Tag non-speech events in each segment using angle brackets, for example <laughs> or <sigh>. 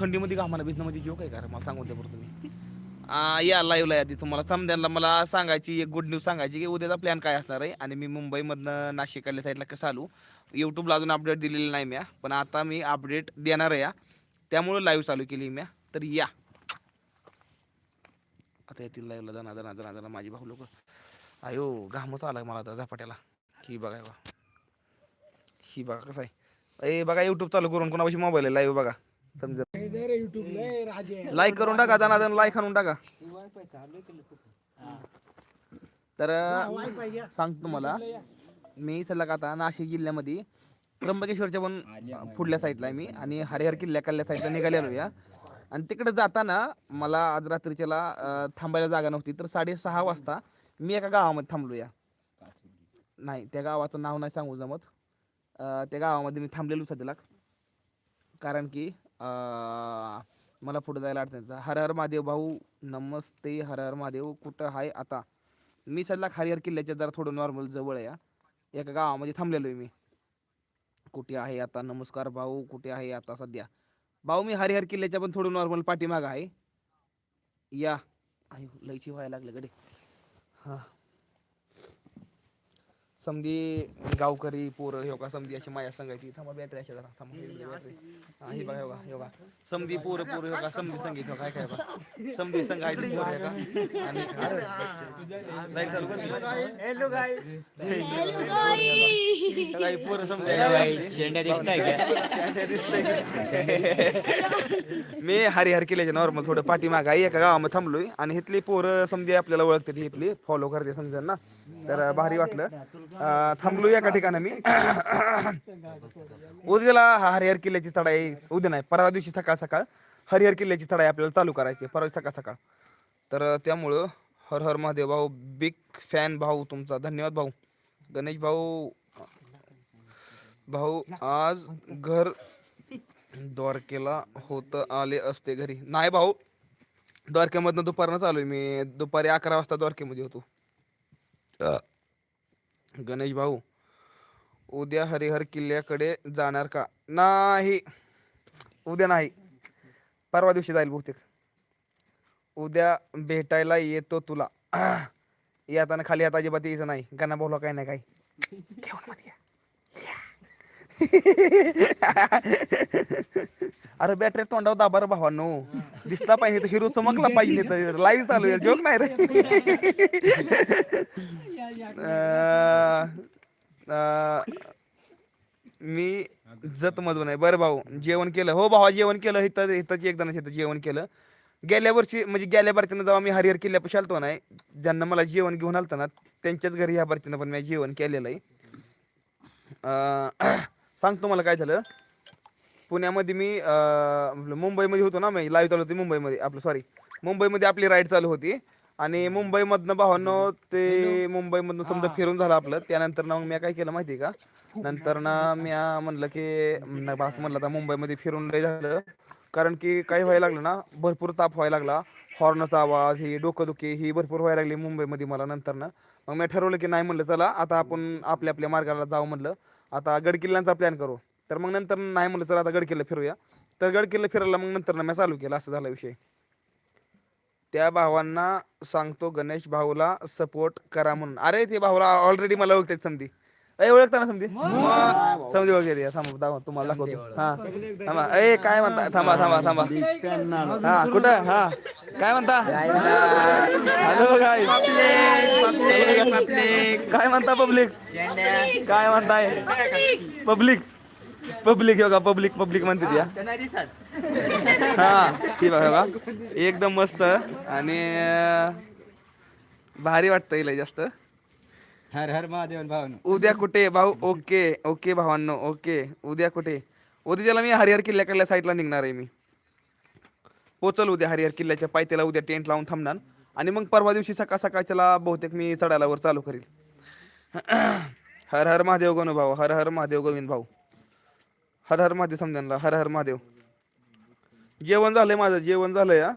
थंडीमध्ये घामाला भिजणं म्हणजे काय आहे का रे? मला सांगून द्या बरं तुम्ही. आ, या लाईव्हला आधी तुम्हाला. समजायला मला सांगायची एक गुड न्यूज सांगायची की उद्याचा प्लॅन काय असणार आहे? आणि मी मुंबईमधनं नाशिक साईडला कसं आलो? यूट्यूबला अजून अपडेट दिलेली नाही म्या पण आता मी अपडेट देणार आहे या. त्यामुळं लाईव्ह चालू केली म्या. तर या. आता येतील लाईव्हला जाणार जाणार जाणार जाणार माझी भाऊ लोक. अयो घामच आला मला आता झपाट्याला. ही बघा हे बघा. ही बघा कसं आहे. ए बघा युट्यूब चालू करून कोणापाशी मोबाईल आहे? लाईव्ह बघा. समजा लाईक करून टाका जाणार जाणार लाईक आणून टाका. तर सांगतो तुम्हाला. मी सलग आता नाशिक जिल्ह्यामध्ये त्र्यंबकेश्वरच्या पण पुढल्या साईडला आहे मी. आणि हरिहर किल्ल्या कल्ल्या साईडला निघालेलो या आणि तिकडे जाताना मला आज रात्रीच्याला थांबायला जागा नव्हती. तर साडेसहा वाजता मी एका गावामध्ये थांबलो या नाही त्या गावाचं नाव नाही सांगू जमत. त्या गावामध्ये मी थांबलेलो सध्याला कारण की मला पुढे जायला अडचणीचा हर हर महादेव भाऊ नमस्ते हर हर महादेव कुठं आहे आता? मी सध्या हरिहर किल्ल्याच्या जरा थोडं नॉर्मल जवळ आहे एका गावामध्ये थांबलेलो आहे मी. कुठे आहे आता? नमस्कार भाऊ कुठे आहे आता सध्या? भाऊ मी हरिहर किल्ल्याच्या पण थोडं नॉर्मल पाठीमाग आहे. या. आई लयची व्हायला लागलं गडे हां. समधी गावकरी पोरं हे का समधी अशी माया सांगायची थांबा बॅटरी अशा जरा थांबा. हा ही बघा हे बघा समधी पोरं पोरं हे का समधी संगीत हो काय काय बघा. समधी संघायची पोरं हे का आणि लाइट चालू कर. काही पोरं समजा मी हरिहर किल्ल्याचे नॉर्मल थोडं पाठीमाग आहे. एका गावामध्ये थांबलोय. आणि इथली पोरं समजे आपल्याला ओळखते इथली. फॉलो करते समजा ना तर भारी वाटलं. थांबलो एका ठिकाणी मी. <coughs> उद्याला हा हरिहर किल्ल्याची चढाई उद्या नाही परवा दिवशी सकाळ सकाळ हरिहर किल्ल्याची चढाई आपल्याला चालू करायची परवा सकाळ सकाळ. तर त्यामुळं हर हर महादेव भाऊ बिग फॅन भाऊ तुमचा. धन्यवाद भाऊ. गणेश भाऊ भाऊ आज घर द्वारकेला होत आले असते घरी. नाही भाऊ द्वारकेमधनं दुपारनं चालू आहे. मी दुपारी अकरा वाजता द्वारकेमध्ये होतो. गणेश भाऊ उद्या हरिहर किल्ल्याकडे जाणार का? नाही. उद्या नाही. परवा दिवशी जाईल बहुतेक. उद्या भेटायला येतो तुला. <clears throat> येताना खाली आता अजिबात यायचं नाही. गाणं बोला काय नाही या. <laughs> अरे बॅटरी तोंडावर दाबा रे भावांनो. दिसला पाहिजे तर हिरो चमकला पाहिजे लाईव्ह चालू आहे. जोक नाही रे. <laughs> अं, मी जत मधून आहे. बरं भाऊ जेवण केलं. हो भावा जेवण केलं. इथं इथंच एक जणांच्या इथं जेवण केलं. गेल्या वर्षी म्हणजे गेल्या बारतीनं जेव्हा मी हरिहर किल्ल्यापाशी आलतो ना ज्यांना मला जेवण घेऊन आलतं ना त्यांच्याच घरी ह्या बारतीनं पण मी जेवण केलेलं आहे. अं, सांगतो मला काय झालं? पुण्यामध्ये मी आपलं मुंबईमध्ये होतो ना मी लाईव्ह चालू होती मुंबईमध्ये आपलं सॉरी मुंबईमध्ये आपली राईड चालू होती आणि मुंबईमधनं भावांनो ते मुंबईमधनं समजा फिरून झालं आपलं त्यानंतर ना मग मी काय केलं माहिती आहे का? नंतर ना मी म्हणलं की भास असं म्हणलं आता मुंबईमध्ये फिरून लय झालं. कारण की काही व्हायला लागलं ना भरपूर ताप व्हायला लागला. हॉर्नचा आवाज ही डोकंदुखी ही भरपूर व्हायला लागली मुंबईमध्ये मला नंतर ना. मग मी ठरवलं की नाही म्हणलं चला आता आपण आपल्या आपल्या मार्गाला जाऊ म्हणलं. आता गडकिल्ल्यांचा प्लॅन करू. तर मग नंतर नाही म्हणलं चला आता गडकिल्ला फिरूया. तर गडकिल्ला फिरायला मग नंतर मी चालू केला असं झाला विषय. त्या भावांना सांगतो गणेश भाऊला सपोर्ट करा म्हणून. अरे ते भाऊला ऑलरेडी मला ओळखतात संधी. अय ओळखता ना समधी समधी वगैरे थांबा दाखवा तुम्हाला दाखवतो. हा. थांबा ए काय म्हणता? थांबा थांबा थांबा. हा कुठं? हा. काय म्हणता? हॅलो काय काय म्हणता पब्लिक काय म्हणताय? पब्लिक पब्लिक हो का पब्लिक पब्लिक म्हणते ती, हा. हा ती बघा बघा. एकदम मस्त आणि भारी वाटतं हिला जास्त. हर हर महादेव भाऊ उद्या कुठे? भाऊ ओके ओके भावांनो ओके. उद्या कुठे? उद्याला मी हरिहर किल्ल्याकडल्या साईडला निघणार आहे मी. हो, पोचल उद्या हरिहर किल्ल्याच्या पायथ्याला उद्या टेंट लावून थांबणार. आणि मग परवा दिवशी सकाळ सकाळच्याला बहुतेक मी चढायला वर चालू करील. हर हर महादेव गणू भाऊ हर हर महादेव गोविंद भाऊ. हर हर महादेव समजानला हर हर महादेव. जेवण झालंय माझं जेवण झालंय हा.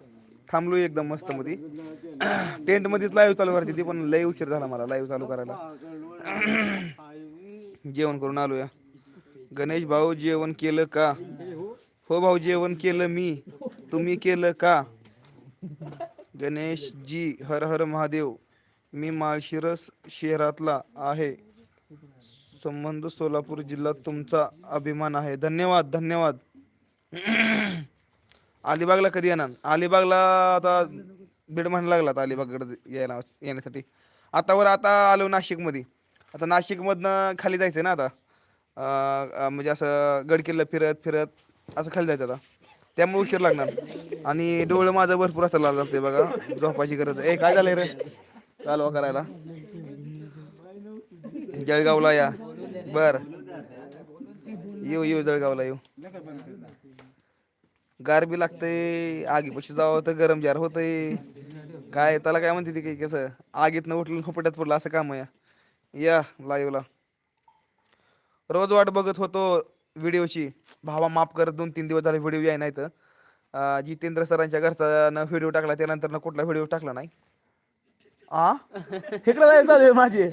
थांबलो एकदम मस्त मध्ये. टेंट मध्येच लाईव्ह चालू करायची ती पण लय उशीर झाला मला लाईव्ह चालू करायला. जेवण करून आलो या गणेश भाऊ जेवण केलं का? हो भाऊ जेवण केलं मी. तुम्ही केलं का? गणेश जी हर हर महादेव मी माळशिरस शहरातला आहे. संबंध सोलापूर जिल्हा तुमचा अभिमान आहे. धन्यवाद धन्यवाद. अलिबागला कधी येणार? अलिबागला आता बीड महिना लागला आता अलिबागकडे यायला येण्यासाठी. आता वर आता आलो नाशिकमध्ये. आता नाशिकमधनं खाली जायचं ना आता. म्हणजे असं गडकिल्ला फिरत फिरत असं खाली जायचं आता. त्यामुळे उशीर लागणार. आणि डोळं माझं भरपूर असं लागलं असते बघा. झोपायची गरज ए काय झालंय रे? चालवा करायला. जळगावला या. बर. येऊ येऊ जळगावला येऊ. गार बी लागतंय आगीपाशी जावं तर गरम जार होतंय. काय त्याला काय म्हणते ती काही कसं? आगीतनं उठलं फुपट्यात पडलं असं काम या या लाईव्हला रोज वाट बघत होतो व्हिडिओची. भावा माफ करत दोन तीन दिवस झाले व्हिडिओ याय नाही तर जितेंद्र सरांच्या घरचा व्हिडिओ टाकला त्यानंतर कुठला व्हिडिओ टाकला नाही. आ? इकडे जायचं चालू आहे माझे.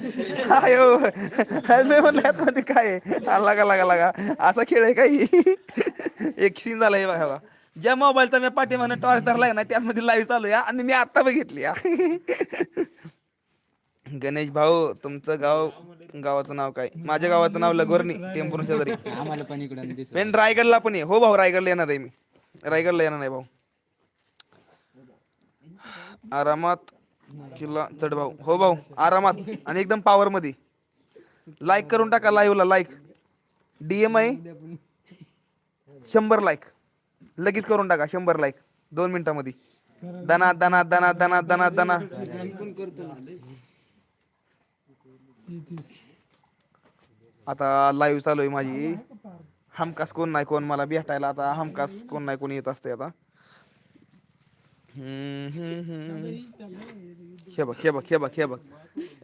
आयो. मी म्हणलं मध्ये काय लागा लागा लागा. असा खेळ आहे काही. एक सीन झाला हे बघा. ज्या मोबाईलचा मी पाठी म्हणून टॉर्च धरलाय ना त्यामध्ये लाईव्ह चालू आहे आणि मी आता बघितली आ. गणेश भाऊ तुमचं गाव गावाचं नाव काय? माझ्या गावाचं नाव लगोरणी टेम्पून शेजारी. आम्हाला पण इकडं पेन रायगडला पण आहे. हो भाऊ रायगडला येणार आहे मी. रायगडला येणार नाही भाऊ. आरामात किल्ला चढ भाऊ. हो भाऊ आरामात आणि एकदम पॉवर मध्ये लाईक करून टाका लाईव्हला लाईक डीएम आहे शंभर लाईक लगेच करून टाका शंभर लाईक दोन मिनिटामध्ये. दना दना दना दना दना दना. आता लाईव्ह चालू आहे माझी. हमकास कोण नाही कोण मला भेटायला आता हमकास कोण नाही कोण येत असते आता. हे बघ हे बघ हे बघ हे बघ हे बघ,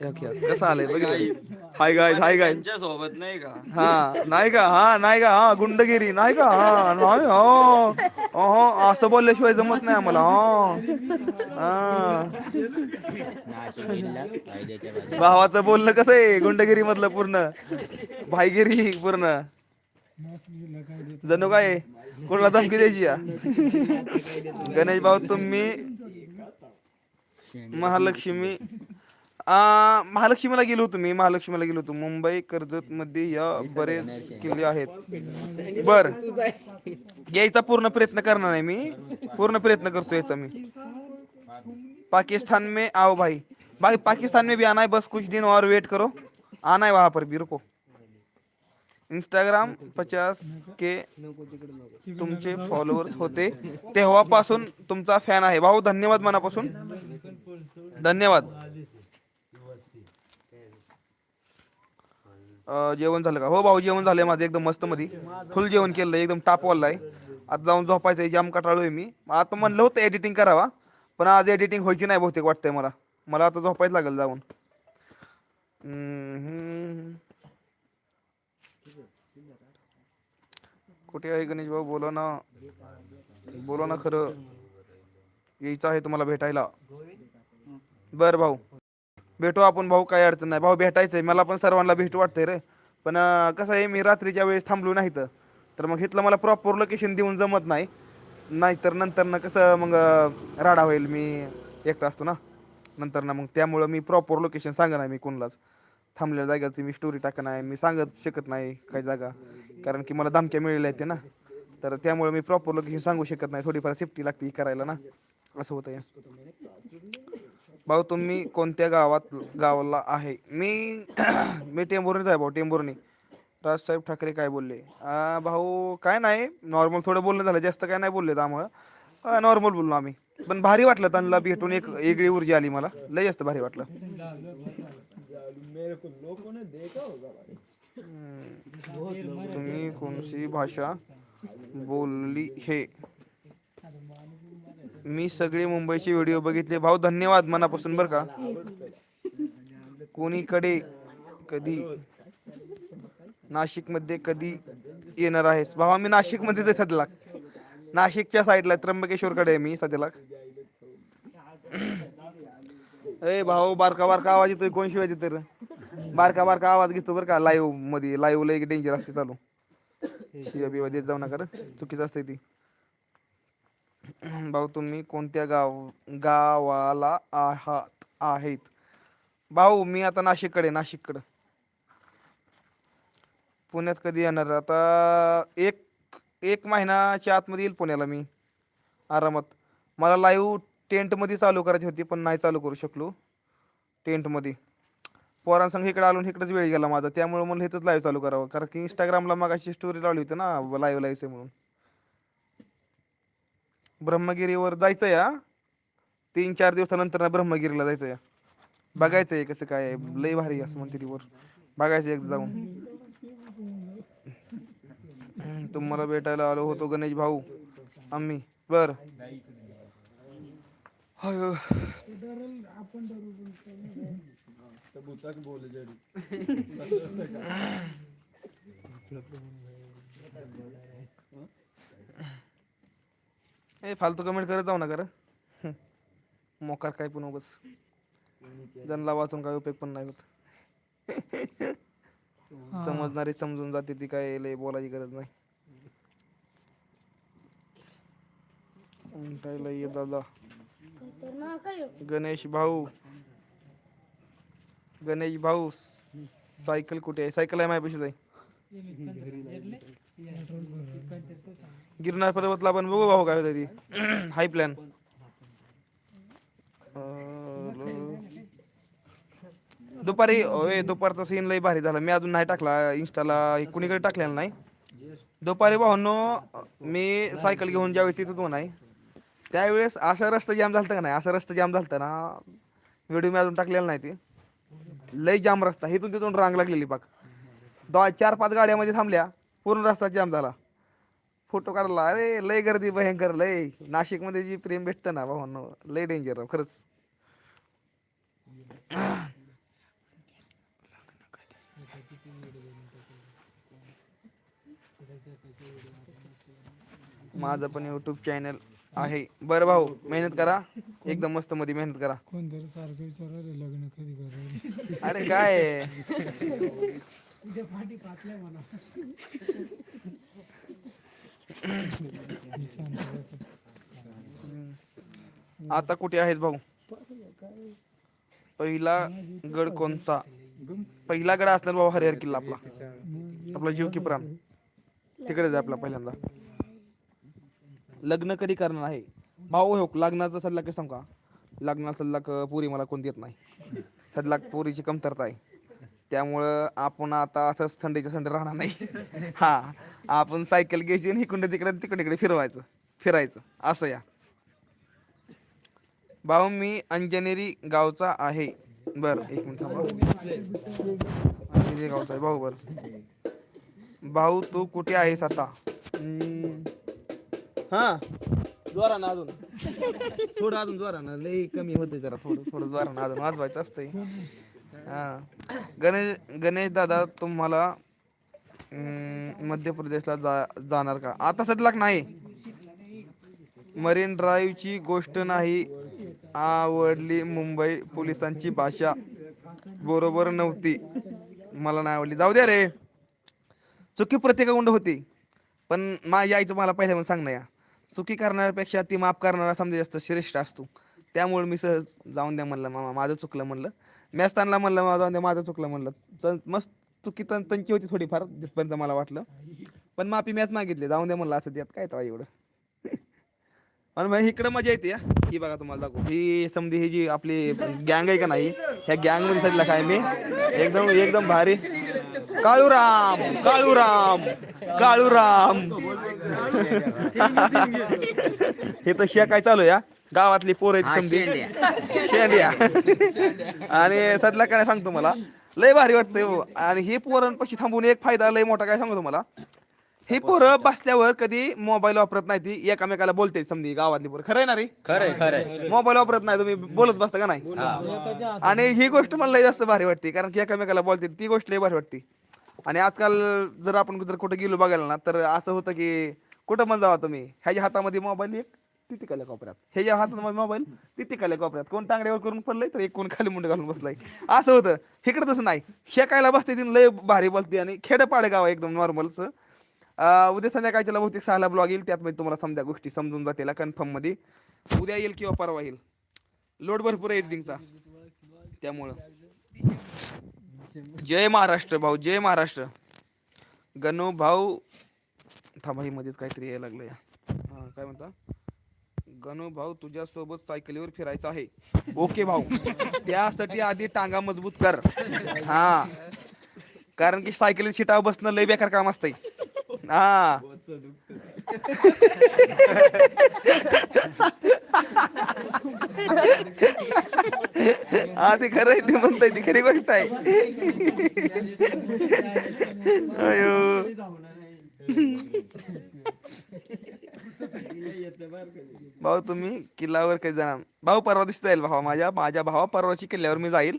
हे बघ. कसं आलंय बघितलं हाय गाय हाय गाय सोबत नाही का? हा नाही का? हा नाही का? हा गुंडगिरी नाही का? हा नाही हो. अहो, असं बोलल्याशिवाय जमत नाही आम्हाला हो. हा. भावाचं बोलणं कसं आहे? गुंडगिरी मधलं पूर्ण. भाईगिरी पूर्ण. जणू काय कोणाला धमकी द्यायची या? गणेश भाऊ तुम्ही महालक्ष्मी आ, महालक्ष्मीला गेलो होतो मी महालक्ष्मीला गेलो होतो. मुंबई कर्जत मध्ये या बरेच किल्ले आहेत. बर. यायचा पूर्ण प्रयत्न करणार आहे मी. पूर्ण प्रयत्न करतो याचा मी. पाकिस्तान में आओ भाई. भाई पाकिस्तान में भी आना है बस कुछ दिन और वेट करो. आना है वहां पर भी रुको. इंस्टाग्राम पचास के तुमचे फॉलोअर्स होते. तेव्हापासून तुमचा फॅन आहे. भाऊ धन्यवाद मनापासून. धन्यवाद. जेवण झालं का? हो भाऊ जेवण झालंय माझं. एकदम मस्त मध्ये फुल जेवण केलं एकदम टाप आहे आता जाऊन झोपायचं जाम कटाळू आहे मी आता म्हणलं होतं एडिटिंग करावा. पण आज एडिटिंग व्हायची नाही बहुतेक वाटतंय मला. मला आता झोपायचं लागेल जाऊन. कुठे आहे गणेश भाऊ? बोला ना. बोला ना खरं. यायचं आहे तुम्हाला भेटायला. बर भाऊ. भेटू आपण भाऊ काही अडचण नाही. भाऊ भेटायचं आहे. मला पण सर्वांना भेटू वाटतंय रे. पण कसं आहे मी रात्रीच्या वेळेस थांबलो नाही तर मग इथलं मला प्रॉपर लोकेशन देऊन जमत नाही. नाहीतर नंतर ना कसं मग राडा होईल. मी एकटा असतो ना. नंतर ना मग त्यामुळं मी प्रॉपर लोकेशन सांगा नाही मी कोणालाच. थांबलेल्या जागेची मी स्टोरी टाकणार मी सांगत शकत नाही काही जागा. कारण की मला धमक्या मिळाल्या आहेत ना. तर त्यामुळे मी प्रॉपर लोकेशन सांगू शकत नाही. थोडीफार सेफ्टी लागते करायला ना. असं होतं भाऊ तुम्ही कोणत्या गावात गावाला आहे? मी <coughs> मी टेंभुर्णीच आहे भाऊ टेंभुर्णी. राजसाहेब ठाकरे काय बोलले? भाऊ काय नाही. नॉर्मल थोडं बोलणं झालं. जास्त काय नाही बोलले आम्हाला. नॉर्मल बोललो आम्ही. पण भारी वाटलं त्यांना भेटून एक वेगळी ऊर्जा आली मला. लय जास्त भारी वाटलं. तुम्ही कोणती भाषा बोलली हे? मी सगळे मुंबईचे व्हिडिओ बघितले. भाऊ धन्यवाद मनापासून बरं का? कोणीकडे कधी नाशिकमध्ये कधी येणार आहेस? भावा मी नाशिकमध्ये आहे सध्याला नाशिकच्या साईडला त्र्यंबकेश्वर कडे आहे मी सध्याला ए भाऊ बारका बारका आवाज येतोय. कोण शिवाय तर बारका बारका आवाज घेतो बरं का लाईव्हमध्ये. लाईव्ह लय डेंजर असते चालू. शिवा बिवा देत जाऊ नका चुकीच चुकीचं असते ती. भाऊ तुम्ही कोणत्या गाव गावाला आहात? आहेत. भाऊ मी आता नाशिककडे नाशिककडं. पुण्यात कधी येणार? आता एक एक महिन्याच्या आतमध्ये येईल पुण्याला मी. आरामात. मला लाईव्ह टेंटमध्ये चालू करायची होती पण नाही चालू करू शकलो. टेंटमध्ये पोरांसंग इकडे आलो इकडेच वेळ गेला माझा. त्यामुळे मला इथंच लाईव्ह चालू करावं. कारण की इंस्टाग्रामला मग अशी स्टोरी लावली होती ना लाईव्ह लाईव्ह म्हणून. ब्रह्मगिरीवर जायचं या तीन चार दिवसानंतर ना ब्रह्मगिरीला जायचं या बघायचं आहे कसं काय आहे. लय भारी असं म्हणते तिवर बघायचं एकदा जाऊन. तुम्हाला भेटायला आलो होतो गणेश भाऊ. आम्ही. बर. <laughs> ए फालतू कमेंट करत जाऊ नका रे. <laughs> मोकार काय पण उगच. जनला वाचून काय उपयोग पण नाही होत. <laughs> समजणारी समजून जाते ती काय लय बोलायची गरज नाही. उंटायला ये दादा. गणेश भाऊ. गणेश भाऊ सायकल कुठे आहे? सायकल आहे माझ्यापाशीच आहे गिरनार पर्वतला आपण बघू भाऊ काय होतं ती. Hi plan. दुपारी ओय दुपारचा सीन लई भारी झाला. मी अजून नाही टाकला. इंस्टाला कुणीकडे टाकलेला नाही. दुपारी भाऊनो मी सायकल घेऊन ज्यावेळेस येत होतो नाही त्यावेळेस असा रस्ता जाम झालता का नाही? असा रस्ता जाम झालता ना व्हिडिओ मी अजून टाकलेला नाही ते. लय जाम रस्ता. हेतून तिथून रांग लागलेली पाक दो चार पाच गाड्यामध्ये थांबल्या पूर्ण रस्ता जाम झाला. फोटो काढला. अरे लय गर्दी भयंकर लय. नाशिकमध्ये जी प्रेम भेटतं ना भावांनो लय डेंजर खरंच. माझं पण युट्यूब चॅनल आहे. बरं भाऊ मेहनत करा. एकदम मस्त मध्ये मेहनत करा. कोणतरी सारखं विचारलं लग्न कधी करायचं? अरे काय? आहे? उद्या पाठी पाचल्या म्हणा आता कुठे आहेस भाऊ? पहिला गड कोणचा पहिला गड असणार भाऊ हरिहर किल्ला आपला. आपला जीव की प्राण तिकडेच आहे आपला पहिल्यांदा. लग्न कधी करणार आहे? भाऊ हो लग्नाचा सल्ला कसं का? लग्नाचा सल्ला क- पोरी मला कोण देत नाही. सल्ला पोरीची कमतरता आहे. त्यामुळं आपण आता असंच थंडीच्या थंडी राहणार नाही. हा आपण सायकल घ्यायची आणि इकडे तिकडे तिकडे इकडे फिरवायचं. फिरायचं. असं या. भाऊ मी अंजनेरी गावचा आहे. बर एक मिनिट थांबा. अंजनेरी गावचा आहे. भाऊ बर. भाऊ तू कुठे आहेस आता. हा जोरानं अजून. थोडं अजून जोरानं लई कमी होते जरा थोडं थोडं जोरानं अजून वाजवायचं असतंय. हा. गणेश गणेश दादा तुम्हाला मध्य प्रदेशला जा जाणार का? आता सध्या नाही. मरीन ड्राईव्हची गोष्ट नाही. आवडली मुंबई पोलिसांची भाषा. बरोबर नव्हती. मला नाही आवडली. जाऊ द्या रे. चुकी प्रत्येकाकडून होती. पण माझ्या आईचं मला पहिल्यापासून सांगणं या. चुकी करणाऱ्यापेक्षा ती माफ करणारा समजा जास्त श्रेष्ठ असतो. त्यामुळे मी सहज जाऊन द्या म्हणलं मामा माझं चुकलं म्हणलं. मी असताना म्हणलं "मामा, जाऊन द्या माझं चुकलं म्हणलं. मस्त चुकी तन तंकी होती थोडीफार जिथपर्यंत मला वाटलं. पण माफी मॅच मागितली जाऊन द्या म्हणलं असं त्यात काय तेव्हा एवढं? <laughs> आणि मग इकडं मजा येते ही बघा तुम्हाला दाखवू. ही समधी ही जी आपली गँग आहे का नाही ह्या गँगमध्ये सजला काय मी. एकदम एकदम भारी. काळूराम काळूराम काळूराम. हे तर शिया काय चालू हा? गावातली पोर आहेत समधी शेंड्या. आणि सदला काय सांगतो मला लय भारी वाटतंय हो. आणि हे पोरांपाशी थांबून एक फायदा लय मोठा काय सांगतो मला हे पोरं बसल्यावर कधी मोबाईल वापरत नाही ती एकामेकाला बोलते समधी गावातली पोरं. खरं आहे ना रे? खरंय खरंय मोबाईल वापरत नाही तुम्ही बोलत बसता का नाही? आणि ही गोष्ट मला लय जास्त भारी वाटते कारण की एकामेकाला बोलते ती गोष्ट लय भारी वाटते. आणि आजकाल जर आपण जर कुठं गेलो बघायला ना तर असं होतं की कुठं पण जावा तुम्ही. ह्याच्या हातामध्ये मोबाईल एक तिथे तिकाल्या कोपऱ्यात. ह्याच्या हातामध्ये मोबाईल तिथे तिकाल्या कोपऱ्यात. कोण तांगड्यावर करून पडलंय तर एक कोण खाली मुंड घालून बसलाय. असं होतं. इकडे तसं नाही. शेकायला बसते ती लय भारी बोलते आणि खेडपाड गाव एकदम नॉर्मलचं. उद्या संध्याकाळच्या बहुतेक सहाला ब्लॉग येईल त्यात मध्ये तुम्हाला समजा गोष्टी समजून जातील कन्फर्ममध्ये उद्या येईल किंवा परवा येईल. लोड भरपूर आहे एडिटिंगचा त्यामुळं. जय महाराष्ट्र भाऊ जय महाराष्ट्र. गणू भाऊ थांबा ही मध्येच काहीतरी यायला लागलं या हा काय म्हणता? गणू भाऊ तुझ्यासोबत सायकलीवर फिरायचं आहे. ओके भाऊ त्यासाठी आधी टांगा मजबूत कर. हा कारण की सायकली सीटावर बसणं लय बेकार काम असतंय. हा. <laughs> हा ते खरं आहे ते म्हणताय ती खरी गोष्ट आहे. अयो. भाऊ तुम्ही किल्ल्यावर कधी जाणार? भाऊ परवा दिसता येईल भावा माझ्या माझ्या भावा परवाची किल्ल्यावर मी जाईल.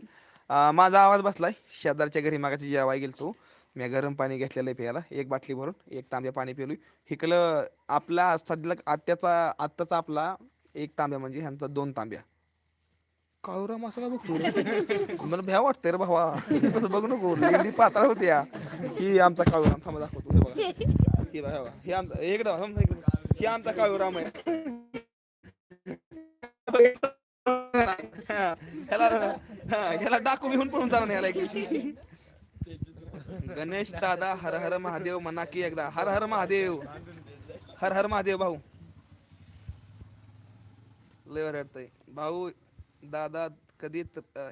अं, माझा आवाज बसलाय. शेजारच्या घरी मागाची जेवाय गेल तो. मी गरम पाणी घेतलेलं आहे प्यायला. एक बाटली भरून एक तांब्या पाणी पिलोय. हिकलं आपला सध्या आत्याचा आत्ताचा आपला एक तांब्या म्हणजे ह्यांचा दोन तांब्या. काळूराम असं का बघतो? <laughs> मला भ्या वाटतंय रे भावा. कसं बघू नको. लेंडी पातळ होती या. ही आमचा काळूराम. थांबा दाखवतो हे बघा हे बघा. आमचा इकडं. हे आमचा काळूराम आहे. ह्याला ह्याला डाकू घेऊन पळून जाणार नाही. गणेश दादा हर हर महादेव म्हणा की एकदा. हर हर महादेव. हर हर महादेव भाऊ. लय वाटतंय. भाऊ दादा कधी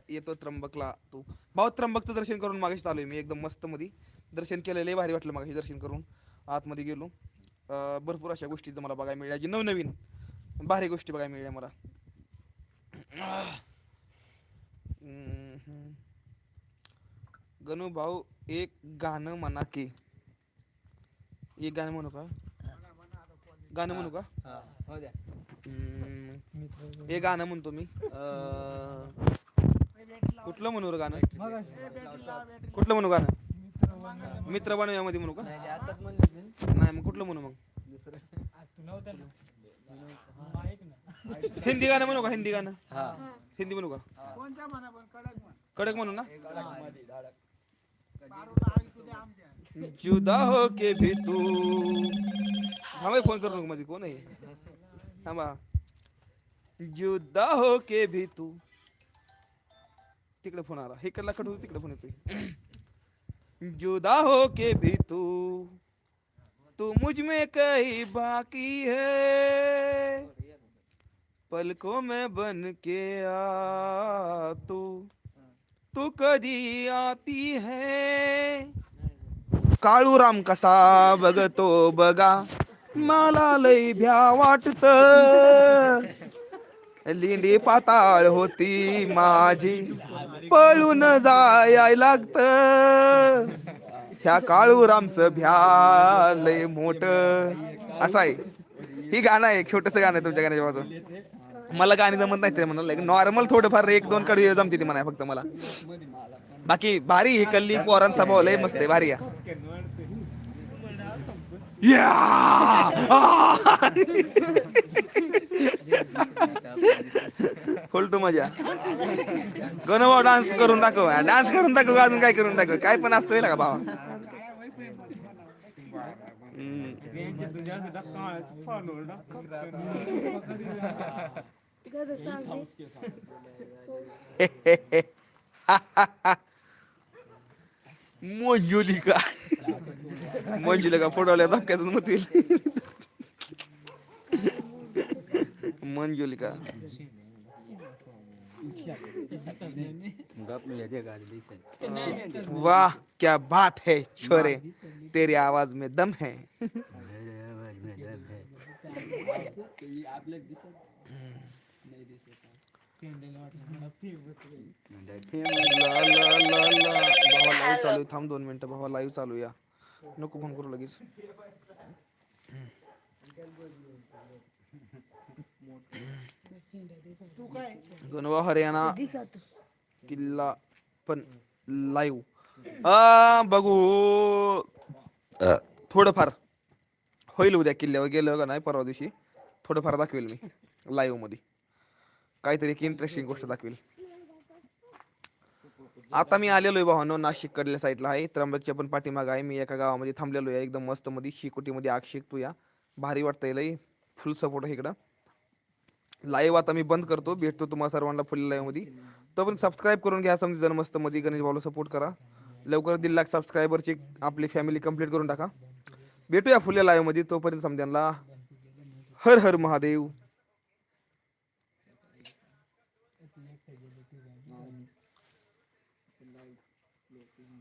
येतो त्र्यंबकला तू? भाऊ त्र्यंबकचं दर्शन करून मागाशी चालू मी एकदम मस्त मध्ये दर्शन केलं लय भारी वाटलं मागाशी दर्शन करून. आतमध्ये गेलो. भरपूर अशा गोष्टी मला बघायला मिळाल्या. जी नवनवीन भारी गोष्टी बघायला मिळाल्या मला. गणू भाऊ एक गाणं म्हणा की. एक गाणं म्हणू का? गाणं म्हणू का? हे गाणं म्हणतो मी. अं, कुठलं म्हणू रे गाणं? कुठलं म्हणू गाणं? मित्र बनवूयामध्ये म्हणू का? नाही मग कुठलं म्हणू मग? हिंदी गाणं म्हणू का? हिंदी गाणं? हिंदी म्हणू का? कोणत्या म्हणा पण कडक म्हण कडक म्हणू ना? जुदा हो के भी तू. थांबा फोन करू नको मध्ये. कोण आहे? थांबा. जुदा हो के भी तू. तिकडे फोन आला. इकडला कट होतो तिकडे फोन येतोय. जुदा हो के भी तू. तू मुझ में कहीं बाकी है. पलकों में बन के आ तू. तू कधी आती है. काळूराम कसा बघतो बघा मला लय भ्या वाटत. लिंडी पाताळ होती माझी. पळून जाय लागत. ह्या काळूरामचं भ्या लय मोठ. असं आहे. ही गाणं आहे छोटस गाणं आहे तुमच्या गाण्याच्या बाजून मला गाणी जमत नाही ते म्हणाल. नॉर्मल थोडंफार एक दोन कडे जमते ती म्हणा फक्त मला. बाकी भारी ही कल्ली पोरांचा भाऊ लय मस्त आहे भारी आहे <laughs> <laughs> फुल टू मजा गणभाऊ डान्स करून दाखव. डान्स करून दाखव अजून काय करून दाखव? काय पण असतं का भावा? हम्म. मंजुलिका मंजुलिका फोटोला धक्क्यातच मतील मंजुलिका वाह, क्या बात है, छोरे। तेरी आवाज़ में दम है। चालू दोन मिनिटं भावा लाईव्ह चालू या नको फ़ोन करू लगेच गणवा हरियाणा किल्ला पण लाईव्ह बघू. थोडंफार. होईल उद्या किल्ल्यावर गेलो का नाही परवा दिवशी. थोडंफार दाखवेल मी लाईव्हमध्ये. काहीतरी एक इंटरेस्टिंग गोष्ट दाखवेल. आता मी आलेलो आहे भावानो नाशिक कडल्या साईडला आहे. त्र्यंबकच्या पण पाठीमाग आहे. मी एका गावामध्ये थांबलेलो आहे एकदम मस्त मध्ये शिकोटीमध्ये आग शिकतो या भारी वाटतंय लई. फुल सपोर्ट आहे इकडं. लाईव्ह आता मी बंद करतो. भेटतो तुम्हाला सर्वांना फुल लाईव्हमध्ये. तो पण सबस्क्राईब करून घ्या. समजा जण गणेश भाऊला सपोर्ट करा. लवकर दीड लाख सबस्क्रायबरची आपली फॅमिली कंप्लीट करून टाका. भेटूया फुले लाईव्हमध्ये. तोपर्यंत समजांना हर हर महादेव.